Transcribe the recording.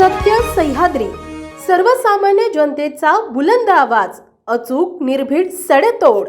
सत्य सह्याद्री. सर्वसामान्य जनतेचा बुलंद आवाज अचूक निर्भीड सडेतोड.